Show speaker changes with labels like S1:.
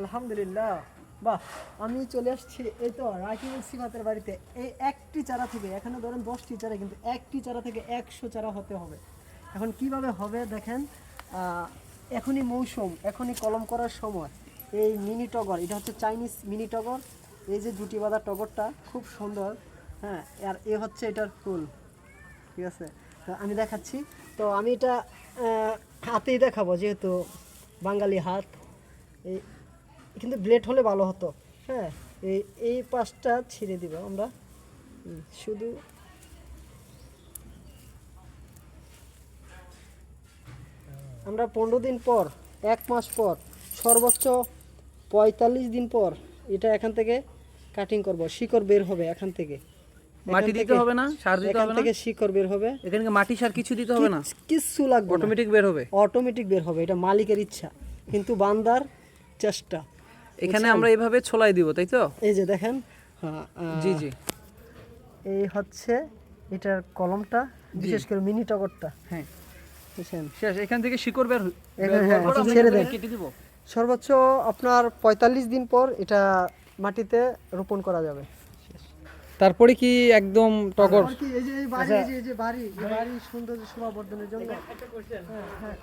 S1: আলহামদুলিল্লাহ। বাহ, আমি চলে আসছি এই তো রাকিবুল সিফাতের বাড়িতে। এই একটি চারা থেকে, এখানে ধরেন দশটি চারা, কিন্তু একটি চারা থেকে একশো চারা হতে হবে। এখন কীভাবে হবে দেখেন এখনই মৌসুম, এখনই কলম করার সময়। এই মিনি টগর, এটা হচ্ছে চাইনিজ মিনি টগর। এই যে জুটি বাঁধা টগরটা, খুব সুন্দর। হ্যাঁ আর এ হচ্ছে এটার ফুল। ঠিক আছে? আমি দেখাচ্ছি। তো আমি এটা হাতেই দেখাবো, যেহেতু বাঙালি হাত। এই কিন্তু ব্লেড হলে ভালো হতো। হ্যাঁ এই এই পাশটা ছিঁড়ে দিব আমরা। শুধু আমরা পনেরো দিন পর এক মাস পর সর্বোচ্চ পঁয়তাল্লিশ দিন পর এটা এখান থেকে কাটিং করব। শিকড় বের হবে এখান থেকে।
S2: মাটি দিতে হবে না? সার দিতে হবে না?
S1: থেকে শিকড় বের হবে।
S2: এখানে মাটি সার কিছু দিতে হবে না?
S1: কিচ্ছু লাগবে
S2: অটোমেটিক বের হবে?
S1: অটোমেটিক বের হবে এটা মালিকের ইচ্ছা। কিন্তু বান্দার চেষ্টা।
S2: এখানে আমরা এইভাবে ছোলাই দিব তাই তো?
S1: এই যে দেখেন হ্যাঁ,
S2: জি জি।
S1: এই হচ্ছে এটার কলমটা বিশেষ করে মিনি টগরটা।
S2: হ্যাঁ।
S1: বুঝছেন?
S2: শেষ এখান থেকে শিকড় বের
S1: হ্যাঁ, ছেড়ে দেন।
S2: কেটে দিব।
S1: সর্বোচ্চ আপনার পঁয়তাল্লিশ দিন পর এটা মাটিতে রোপণ করা যাবে।
S2: তারপরে কি একদম টগর?
S1: এই যে বাড়ি এই যে- বাড়ি এই বাড়ি সৌন্দর্য শোভাবর্ধনের জন্য। হ্যাঁ, হ্যাঁ,